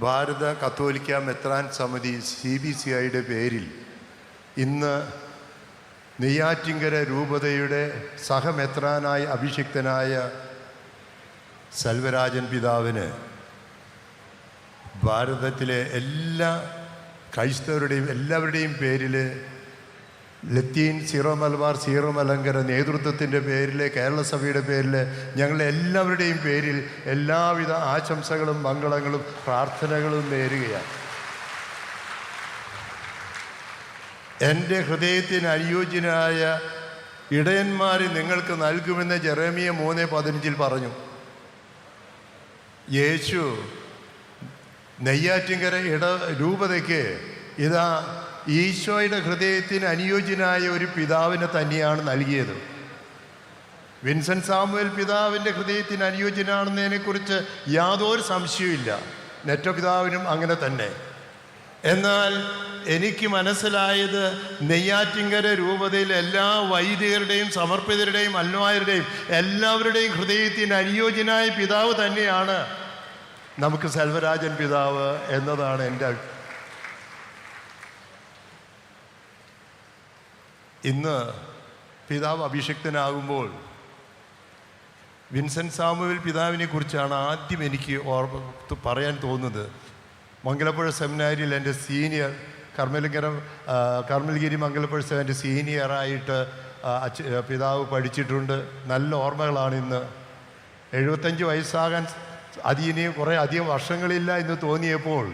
ഭാരത കത്തോലിക്ക മെത്രാൻ സമിതി സി ബി സി ഐയുടെ പേരിൽ ഇന്ന് നെയ്യാറ്റിങ്കര രൂപതയുടെ സഹമെത്രാനായി അഭിഷിക്തനായ സൽവരാജൻ പിതാവിന് ഭാരതത്തിലെ എല്ലാ ക്രൈസ്തവരുടെയും എല്ലാവരുടെയും പേരിൽ ലത്തീൻ സീറോ മലബാർ സീറോ മലങ്കര നേതൃത്വത്തിന്റെ പേരിൽ കേരള സഭയുടെ പേരിൽ ഞങ്ങളുടെ എല്ലാവരുടെയും പേരിൽ എല്ലാവിധ ആശംസകളും മംഗളങ്ങളും പ്രാർത്ഥനകളും നേരുകയാണ്. എന്റെ ഹൃദയത്തിന് അനുയോജ്യനായ ഇടയന്മാർ നിങ്ങൾക്ക് നൽകുമെന്ന് ജെറേമിയ മൂന്ന് പതിനഞ്ചിൽ പറഞ്ഞു. യേശു നെയ്യാറ്റിങ്കര ഇട രൂപതയ്ക്ക് ഇതാ ഈശോയുടെ ഹൃദയത്തിന് അനുയോജ്യനായ ഒരു പിതാവിനെ തന്നെയാണ് നൽകിയത്. വിൻസെന്റ് സാമുവൽ പിതാവിന്റെ ഹൃദയത്തിന് അനുയോജ്യനാണെന്നതിനെക്കുറിച്ച് യാതൊരു സംശയവുമില്ല. നെറ്റോ പിതാവിനും അങ്ങനെ തന്നെ. എന്നാൽ എനിക്ക് മനസ്സിലായത് നെയ്യാറ്റിങ്കര രൂപതയിൽ എല്ലാ വൈദികരുടെയും സമർപ്പിതരുടെയും അന്വായരുടെയും എല്ലാവരുടെയും ഹൃദയത്തിന് അനുയോജ്യനായ പിതാവ് തന്നെയാണ് നമുക്ക് സെൽവരാജൻ പിതാവ് എന്നതാണ് എന്റെ ഇന്ന് പിതാവ് അഭിഷിക്തനാകുമ്പോൾ വിൻസെൻ സാമുവൽ പിതാവിനെ കുറിച്ചാണ് ആദ്യം എനിക്ക് ഓർമ്മ പറയാൻ തോന്നുന്നത്. മംഗലപ്പുഴ സെമിനാരിയിൽ എന്റെ സീനിയർ കർമ്മലിംഗര കർമ്മൽഗിരി മംഗലപ്പുഴ എന്റെ സീനിയറായിട്ട് അച്ഛ പിതാവ് പഠിച്ചിട്ടുണ്ട്. നല്ല ഓർമ്മകളാണ് ഇന്ന്. എഴുപത്തഞ്ച് വയസ്സാകാൻ അതിനി കുറേ അധികം വർഷങ്ങളില്ല എന്ന് തോന്നിയപ്പോൾ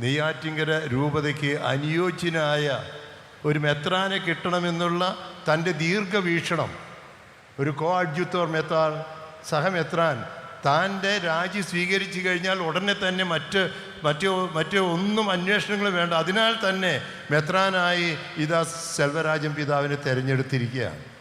നെയ്യാറ്റിങ്കര രൂപതയ്ക്ക് അനുയോജ്യനായ ഒരു മെത്രാനെ കിട്ടണമെന്നുള്ള തന്റെ ദീർഘവീക്ഷണം. ഒരു കോ അഡ്ജുത്തോർ മെത്താൻ സഹമെത്രാൻ താന്റെ രാജി സ്വീകരിച്ചു കഴിഞ്ഞാൽ ഉടനെ തന്നെ മറ്റ് മറ്റു മറ്റു ഒന്നും അന്വേഷണങ്ങൾ വേണ്ട. അതിനാൽ തന്നെ മെത്രാനായി ഇതാ സെൽവരാജൻ പിതാവിനെ തിരഞ്ഞെടുത്തിരിക്കുകയാണ്.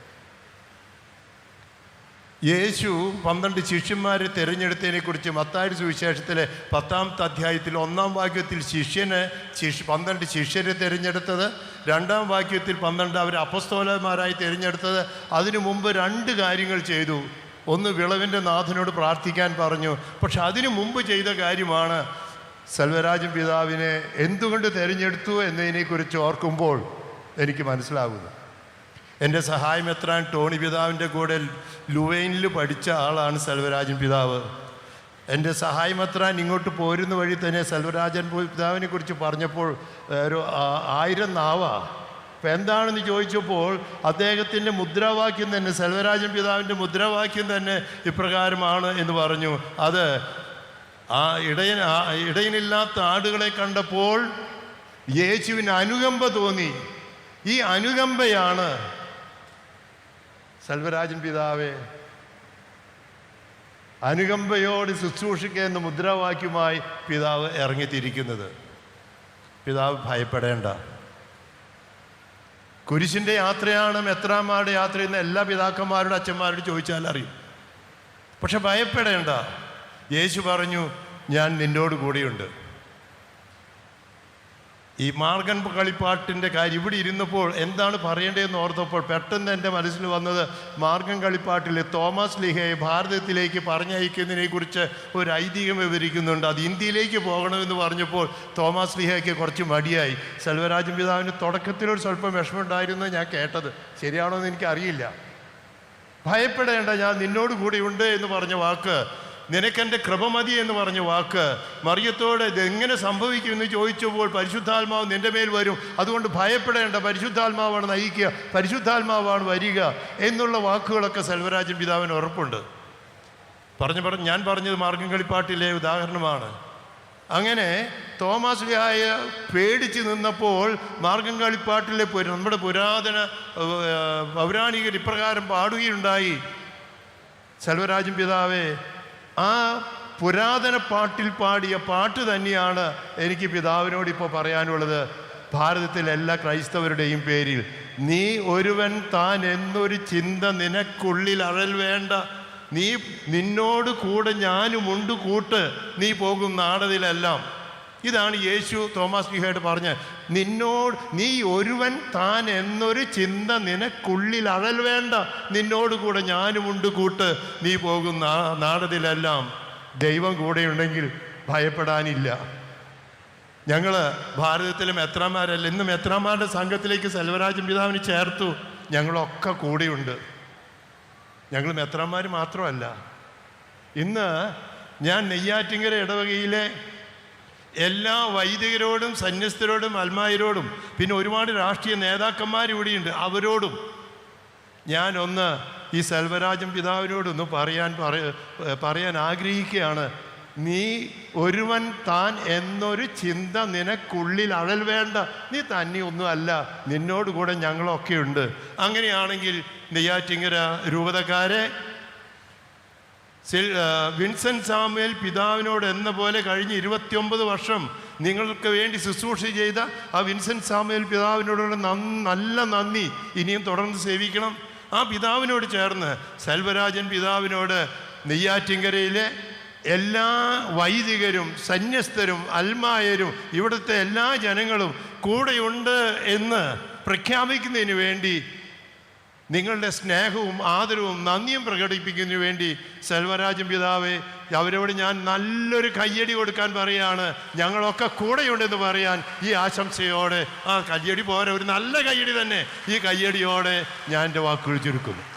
യേശു പന്ത്രണ്ട് ശിഷ്യന്മാരെ തിരഞ്ഞെടുത്തതിനെ കുറിച്ച് മത്തായ സുവിശേഷത്തിലെ പത്താമത്തെ അധ്യായത്തിൽ ഒന്നാം വാക്യത്തിൽ ശിഷ്യന് ശിഷ്യ പന്ത്രണ്ട് ശിഷ്യരെ തിരഞ്ഞെടുത്തത് രണ്ടാം വാക്യത്തിൽ പന്ത്രണ്ട് അവർ അപസ്തോലന്മാരായി തിരഞ്ഞെടുത്തത്. അതിനു മുമ്പ് രണ്ട് കാര്യങ്ങൾ ചെയ്തു. ഒന്ന് വിളവിന്റെ നാഥനോട് പ്രാർത്ഥിക്കാൻ പറഞ്ഞു. പക്ഷെ അതിനു മുമ്പ് ചെയ്ത കാര്യമാണ് സെൽവരാജൻ പിതാവിനെ എന്തുകൊണ്ട് തിരഞ്ഞെടുത്തു എന്നതിനെക്കുറിച്ച് ഓർക്കുമ്പോൾ എനിക്ക് മനസ്സിലാകുന്നു. എന്റെ സഹായം എത്രാൻ ടോണി പിതാവിന്റെ കൂടെ ലുവൈനിൽ പഠിച്ച ആളാണ് സെൽവരാജൻ പിതാവ്. എന്റെ സഹായം എത്രാൻ ഇങ്ങോട്ട് പോരുന്ന വഴി തന്നെ സെൽവരാജൻ പിതാവിനെ കുറിച്ച് പറഞ്ഞപ്പോൾ ഒരു ആയിരം നാവാ. അപ്പം എന്താണെന്ന് ചോദിച്ചപ്പോൾ അദ്ദേഹത്തിന്റെ മുദ്രാവാക്യം തന്നെ സെൽവരാജൻ പിതാവിന്റെ മുദ്രാവാക്യം തന്നെ ഇപ്രകാരമാണ് എന്ന് പറഞ്ഞു. അത് ആ ഇടയൻ ഇടയനില്ലാത്ത ആടുകളെ കണ്ടപ്പോൾ യേശുവിന് അനുകമ്പ തോന്നി. ഈ അനുകമ്പയാണ് സെൽവരാജൻ പിതാവേ അനുകമ്പയോട് ശുശ്രൂഷിക്കുക എന്ന മുദ്രാവാക്യമായി പിതാവ് ഇറങ്ങിത്തിരിക്കുന്നത്. പിതാവ് ഭയപ്പെടേണ്ട. കുരിശിന്റെ യാത്രയാണ് യാത്ര എന്ന് എല്ലാ പിതാക്കന്മാരുടെ അച്ഛന്മാരോട് ചോദിച്ചാൽ അറിയും. പക്ഷെ ഭയപ്പെടേണ്ട. യേശു പറഞ്ഞു ഞാൻ നിന്നോട് കൂടെയുണ്ട്. ഈ മാർഗൻ കളിപ്പാട്ടിന്റെ കാര്യം ഇവിടെ ഇരുന്നപ്പോൾ എന്താണ് പറയേണ്ടതെന്ന് ഓർത്തപ്പോൾ പെട്ടെന്ന് എന്റെ മനസ്സിൽ വന്നത് മാർഗൻ കളിപ്പാട്ടിൽ തോമസ് ലിഹയെ ഭാരതത്തിലേക്ക് പറഞ്ഞയക്കുന്നതിനെക്കുറിച്ച് ഒരു ഐതിഹ്യം വിവരിക്കുന്നുണ്ട്. അത് ഇന്ത്യയിലേക്ക് പോകണമെന്ന് പറഞ്ഞപ്പോൾ തോമസ് ലിഹയ്ക്ക് കുറച്ച് മടിയായി. സെൽവരാജൻ പിതാവിന് തുടക്കത്തിലൊരു സ്വല്പം വിഷമമുണ്ടായിരുന്നു ഞാൻ കേട്ടത്. ശരിയാണോ എന്ന് എനിക്കറിയില്ല. ഭയപ്പെടേണ്ട ഞാൻ നിന്നോട് കൂടെയുണ്ട് എന്ന് പറഞ്ഞ വാക്ക് നിനക്കെന്റെ കൃപ മതി എന്ന് പറഞ്ഞ വാക്ക് മറിയത്തോട് ഇതെങ്ങനെ സംഭവിക്കും എന്ന് ചോദിച്ചപ്പോൾ പരിശുദ്ധാത്മാവ് നിന്റെ മേൽ വരും. അതുകൊണ്ട് ഭയപ്പെടേണ്ട പരിശുദ്ധാത്മാവാണ് നയിക്കുക പരിശുദ്ധാത്മാവാണ് വരിക എന്നുള്ള വാക്കുകളൊക്കെ സെൽവരാജൻ പിതാവിന് ഉറപ്പുണ്ട്. പറഞ്ഞു പറഞ്ഞു ഞാൻ പറഞ്ഞത് മാർഗം കളിപ്പാട്ടിലെ ഉദാഹരണമാണ്. അങ്ങനെ തോമസ് വ്യായ പേടിച്ച് നിന്നപ്പോൾ മാർഗം കളിപ്പാട്ടിലെ നമ്മുടെ പുരാതന പൗരാണികർ ഇപ്രകാരം പാടുകയുണ്ടായി. സെൽവരാജൻ പിതാവേ ആ പുരാതന പാട്ടിൽ പാടിയ പാട്ട് തന്നെയാണ് എനിക്ക് പിതാവിനോട് ഇപ്പോൾ പറയാനുള്ളത്. ഭാരതത്തിലെ എല്ലാ ക്രൈസ്തവരുടെയും പേരിൽ നീ ഒരുവൻ താൻ എന്നൊരു ചിന്ത നിനക്കുള്ളിൽ അഴൽ വേണ്ട. നീ നിന്നോട് കൂടെ ഞാനുമുണ്ട് കൂട്ട്. നീ പോകും നാടതിലെല്ലാം. ഇതാണ് യേശു തോമസ് ലിഹയോട് പറഞ്ഞ് നിന്നോട് നീ ഒരുവൻ താൻ എന്നൊരു ചിന്ത നിനക്കുള്ളിൽ അഴൽ വേണ്ട. നിന്നോട് കൂടെ ഞാനുമുണ്ട് കൂട്ട്. നീ പോകുന്ന നാടതിലെല്ലാം ദൈവം കൂടെയുണ്ടെങ്കിൽ ഭയപ്പെടാനില്ല. ഞങ്ങൾ ഭാരതത്തിലെ മെത്രാന്മാരല്ല ഇന്ന് മെത്രാന്മാരുടെ സംഘത്തിലേക്ക് സെൽവരാജൻ പിതാവിന് ചേർത്തു. ഞങ്ങളൊക്കെ കൂടെയുണ്ട്. ഞങ്ങൾ മെത്രാന്മാർ മാത്രമല്ല. ഇന്ന് ഞാൻ നെയ്യാറ്റിങ്കര ഇടവകയിലെ എല്ലാ വൈദികരോടും സന്യസ്തരോടും അൽമായരോടും പിന്നെ ഒരുപാട് രാഷ്ട്രീയ നേതാക്കന്മാർ ഇവിടെയുണ്ട്. അവരോടും ഞാനൊന്ന് ഈ സെൽവരാജൻ പിതാവിനോടൊന്ന് പറയാൻ പറയാൻ ആഗ്രഹിക്കുകയാണ്. നീ ഒരുവൻ താൻ എന്നൊരു ചിന്ത നിനക്കുള്ളിൽ അഴൽ വേണ്ട. നീ തന്നെ ഒന്നും അല്ല. നിന്നോട് കൂടെ ഞങ്ങളൊക്കെ ഉണ്ട് അങ്ങനെയാണെങ്കിൽ നെയ്യാറ്റിങ്ങര രൂപതക്കാരെ വിൻസെന്റ് സാമുവേൽ പിതാവിനോട് എന്ന പോലെ കഴിഞ്ഞ് ഇരുപത്തിയൊമ്പത് വർഷം നിങ്ങൾക്ക് വേണ്ടി ശുശ്രൂഷ ചെയ്ത ആ വിൻസെന്റ് സാമുവേൽ പിതാവിനോടുള്ള നല്ല നന്ദി ഇനിയും തുടർന്ന് സേവിക്കണം. ആ പിതാവിനോട് ചേർന്ന് സെൽവരാജൻ പിതാവിനോട് നെയ്യാറ്റിങ്കരയിലെ എല്ലാ വൈദികരും സന്യസ്തരും അൽമായരും ഇവിടുത്തെ എല്ലാ ജനങ്ങളും കൂടെയുണ്ട് എന്ന് പ്രഖ്യാപിക്കുന്നതിന് വേണ്ടി നിങ്ങളുടെ സ്നേഹവും ആദരവും നന്ദിയും പ്രകടിപ്പിക്കുന്നതിന് വേണ്ടി സെൽവരാജൻ പിതാവെ അവരോട് ഞാൻ നല്ലൊരു കയ്യടി കൊടുക്കാൻ പറയാണ്. ഞങ്ങളൊക്കെ കൂടെയുണ്ടെന്ന് പറയാൻ ഈ ആശംസയോടെ ആ കയ്യടി പോരാ ഒരു നല്ല കയ്യടി തന്നെ. ഈ കയ്യടിയോടെ ഞാൻ എന്റെ വാക്കുകൾ ചുരുക്കുന്നു.